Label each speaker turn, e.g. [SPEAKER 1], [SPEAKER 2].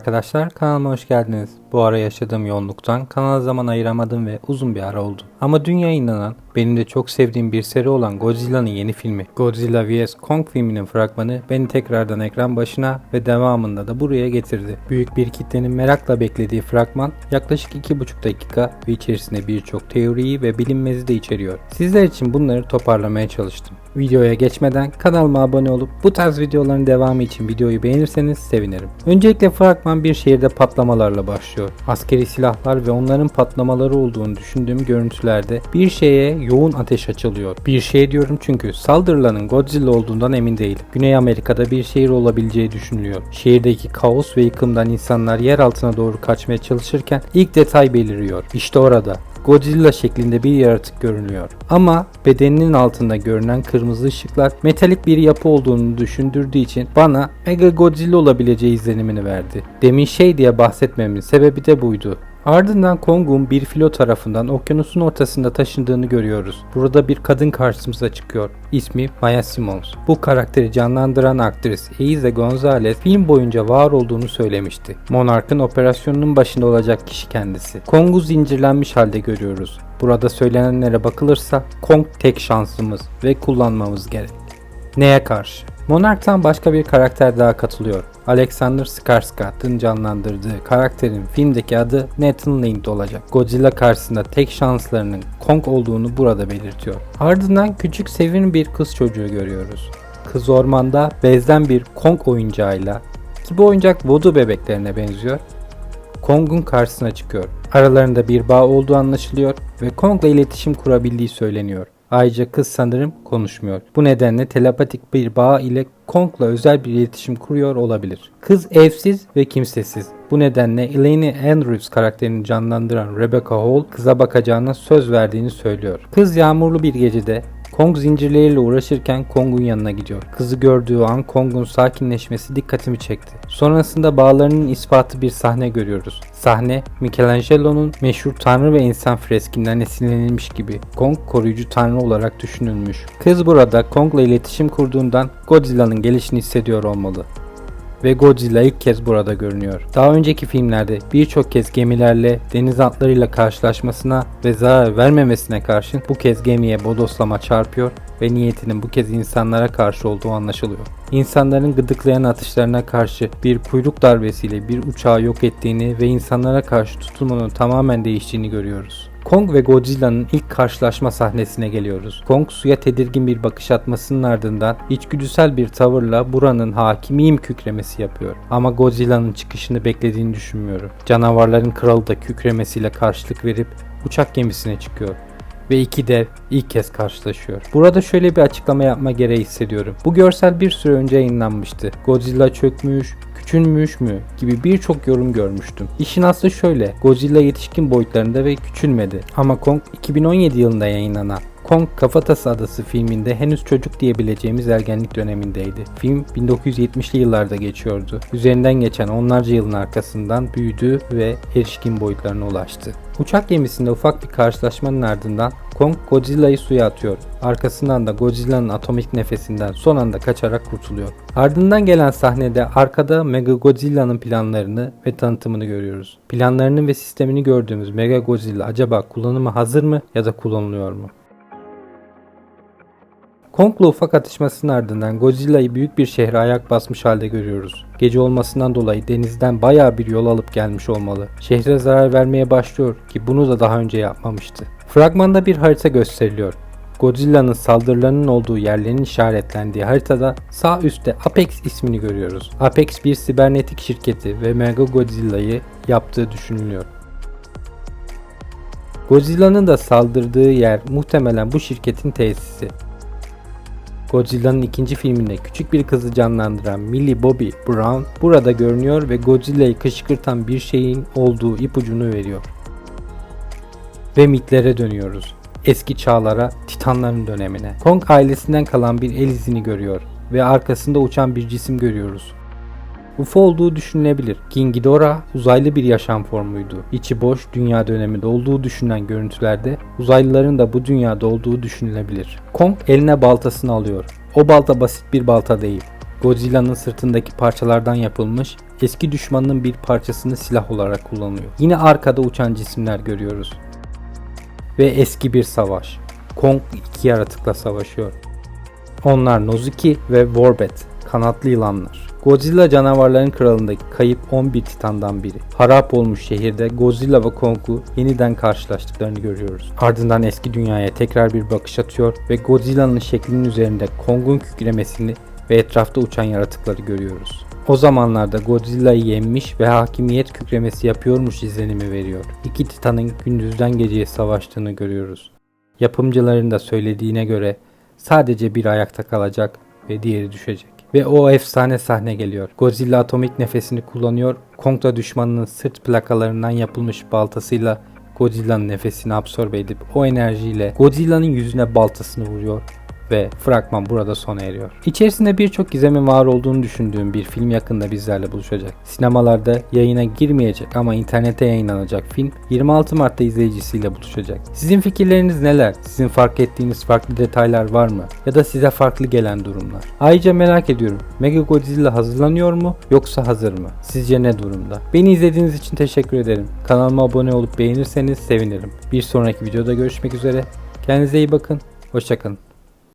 [SPEAKER 1] arkadaşlar, kanalıma hoş geldiniz. Bu ara yaşadığım yoğunluktan kanala zaman ayıramadım ve uzun bir ara oldu. Ama dün yayınlanan, benim de çok sevdiğim bir seri olan Godzilla'nın yeni filmi Godzilla vs Kong filminin fragmanı beni tekrardan ekran başına ve devamında da buraya getirdi. Büyük bir kitlenin merakla beklediği fragman yaklaşık 2,5 dakika ve içerisinde birçok teoriyi ve bilinmezi de içeriyor. Sizler için bunları toparlamaya çalıştım. Videoya geçmeden kanalıma abone olup bu tarz videoların devamı için videoyu beğenirseniz sevinirim. Öncelikle fragman bir şehirde patlamalarla başlıyor. Askeri silahlar ve onların patlamaları olduğunu düşündüğüm görüntülerde bir şeye yoğun ateş açılıyor. Bir şey diyorum çünkü saldırılanın Godzilla olduğundan emin değilim. Güney Amerika'da bir şehir olabileceği düşünülüyor. Şehirdeki kaos ve yıkımdan insanlar yer altına doğru kaçmaya çalışırken ilk detay beliriyor. İşte orada Godzilla şeklinde bir yaratık görünüyor. Ama bedeninin altında görünen kırmızı ışıklar metalik bir yapı olduğunu düşündürdüğü için bana Mega Godzilla olabileceği izlenimini verdi. Demin şey diye bahsetmemin sebebi de buydu. Ardından Kong'un bir filo tarafından okyanusun ortasında taşındığını görüyoruz. Burada bir kadın karşımıza çıkıyor. İsmi Maya Simons. Bu karakteri canlandıran aktris Eiza Gonzalez film boyunca var olduğunu söylemişti. Monarch'ın operasyonunun başında olacak kişi kendisi. Kong'u zincirlenmiş halde görüyoruz. Burada söylenenlere bakılırsa Kong tek şansımız ve kullanmamız gerek. Neye karşı? Monarch'tan başka bir karakter daha katılıyor. Alexander Skarsgård'ın canlandırdığı karakterin filmdeki adı Nathan Lind olacak. Godzilla karşısında tek şanslarının Kong olduğunu burada belirtiyor. Ardından küçük sevimli bir kız çocuğu görüyoruz. Kız ormanda bezden bir Kong oyuncağıyla ki bu oyuncak voodoo bebeklerine benziyor. Kong'un karşısına çıkıyor. Aralarında bir bağ olduğu anlaşılıyor ve Kong'la iletişim kurabildiği söyleniyor. Ayrıca kız sanırım konuşmuyor. Bu nedenle telepatik bir bağ ile Kong'la özel bir iletişim kuruyor olabilir. Kız evsiz ve kimsesiz. Bu nedenle Elaine Andrews karakterini canlandıran Rebecca Hall kıza bakacağına söz verdiğini söylüyor. Kız yağmurlu bir gecede Kong zincirleriyle uğraşırken Kong'un yanına gidiyor. Kızı gördüğü an Kong'un sakinleşmesi dikkatimi çekti. Sonrasında bağlarının ispatı bir sahne görüyoruz. Sahne Michelangelo'nun meşhur tanrı ve insan freskinden esinlenilmiş gibi Kong koruyucu tanrı olarak düşünülmüş. Kız burada Kong'la iletişim kurduğundan Godzilla'nın gelişini hissediyor olmalı ve Godzilla ilk kez burada görünüyor. Daha önceki filmlerde birçok kez gemilerle deniz atlarıyla karşılaşmasına ve zarar vermemesine karşın bu kez gemiye bodoslama çarpıyor ve niyetinin bu kez insanlara karşı olduğu anlaşılıyor. İnsanların gıdıklayan atışlarına karşı bir kuyruk darbesiyle bir uçağı yok ettiğini ve insanlara karşı tutumunun tamamen değiştiğini görüyoruz. Kong ve Godzilla'nın ilk karşılaşma sahnesine geliyoruz. Kong suya tedirgin bir bakış atmasının ardından içgüdüsel bir tavırla buranın hakimiyim kükremesi yapıyor. Ama Godzilla'nın çıkışını beklediğini düşünmüyorum. Canavarların kralı da kükremesiyle karşılık verip uçak gemisine çıkıyor ve iki dev ilk kez karşılaşıyor. Burada şöyle bir açıklama yapma gereği hissediyorum. Bu görsel bir süre önce yayınlanmıştı. Godzilla çökmüş, küçülmüş mü gibi birçok yorum görmüştüm. İşin aslı şöyle, Godzilla yetişkin boyutlarında ve küçülmedi. Ama Kong 2017 yılında yayınlanan Kong Kafatası Adası filminde henüz çocuk diyebileceğimiz ergenlik dönemindeydi. Film 1970'li yıllarda geçiyordu. Üzerinden geçen onlarca yılın arkasından büyüdü ve erişkin boyutlarına ulaştı. Uçak gemisinde ufak bir karşılaşmanın ardından Kong Godzilla'yı suya atıyor. Arkasından da Godzilla'nın atomik nefesinden son anda kaçarak kurtuluyor. Ardından gelen sahnede arkada Mega Godzilla'nın planlarını ve tanıtımını görüyoruz. Planlarını ve sistemini gördüğümüz Mega Godzilla acaba kullanıma hazır mı ya da kullanılıyor mu? Kong'la ufak atışmasının ardından Godzilla'yı büyük bir şehre ayak basmış halde görüyoruz. Gece olmasından dolayı denizden baya bir yol alıp gelmiş olmalı. Şehre zarar vermeye başlıyor ki bunu da daha önce yapmamıştı. Fragmanda bir harita gösteriliyor. Godzilla'nın saldırılarının olduğu yerlerin işaretlendiği haritada sağ üstte Apex ismini görüyoruz. Apex bir sibernetik şirketi ve Mega Godzilla'yı yaptığı düşünülüyor. Godzilla'nın da saldırdığı yer muhtemelen bu şirketin tesisi. Godzilla'nın ikinci filminde küçük bir kızı canlandıran Millie Bobby Brown burada görünüyor ve Godzilla'yı kışkırtan bir şeyin olduğu ipucunu veriyor. Ve mitlere dönüyoruz. Eski çağlara, Titanların dönemine. Kong ailesinden kalan bir el izini görüyor ve arkasında uçan bir cisim görüyoruz. UFO olduğu düşünülebilir. King Ghidorah uzaylı bir yaşam formuydu. İçi boş dünya döneminde olduğu düşünülen görüntülerde uzaylıların da bu dünyada olduğu düşünülebilir. Kong eline baltasını alıyor. O balta basit bir balta değil. Godzilla'nın sırtındaki parçalardan yapılmış eski düşmanının bir parçasını silah olarak kullanıyor. Yine arkada uçan cisimler görüyoruz. Ve eski bir savaş. Kong iki yaratıkla savaşıyor. Onlar Nozuki ve Warbet, kanatlı yılanlar. Godzilla canavarların kralındaki kayıp 11 titandan biri. Harap olmuş şehirde Godzilla ve Kong'u yeniden karşılaştıklarını görüyoruz. Ardından eski dünyaya tekrar bir bakış atıyor ve Godzilla'nın şeklinin üzerinde Kong'un kükremesini ve etrafta uçan yaratıkları görüyoruz. O zamanlarda Godzilla'yı yenmiş ve hakimiyet kükremesi yapıyormuş izlenimi veriyor. İki titanın gündüzden geceye savaştığını görüyoruz. Yapımcıların da söylediğine göre sadece bir ayakta kalacak ve diğeri düşecek. Ve o efsane sahne geliyor. Godzilla atomik nefesini kullanıyor. Kong da düşmanının sırt plakalarından yapılmış baltasıyla Godzilla'nın nefesini absorbe edip o enerjiyle Godzilla'nın yüzüne baltasını vuruyor ve fragman burada sona eriyor. İçerisinde birçok gizemin var olduğunu düşündüğüm bir film yakında bizlerle buluşacak. Sinemalarda yayına girmeyecek ama internete yayınlanacak film 26 Mart'ta izleyicisiyle buluşacak. Sizin fikirleriniz neler? Sizin fark ettiğiniz farklı detaylar var mı? Ya da size farklı gelen durumlar? Ayrıca merak ediyorum. Mega Godzilla hazırlanıyor mu yoksa hazır mı? Sizce ne durumda? Beni izlediğiniz için teşekkür ederim. Kanalıma abone olup beğenirseniz sevinirim. Bir sonraki videoda görüşmek üzere. Kendinize iyi bakın. Hoşçakalın.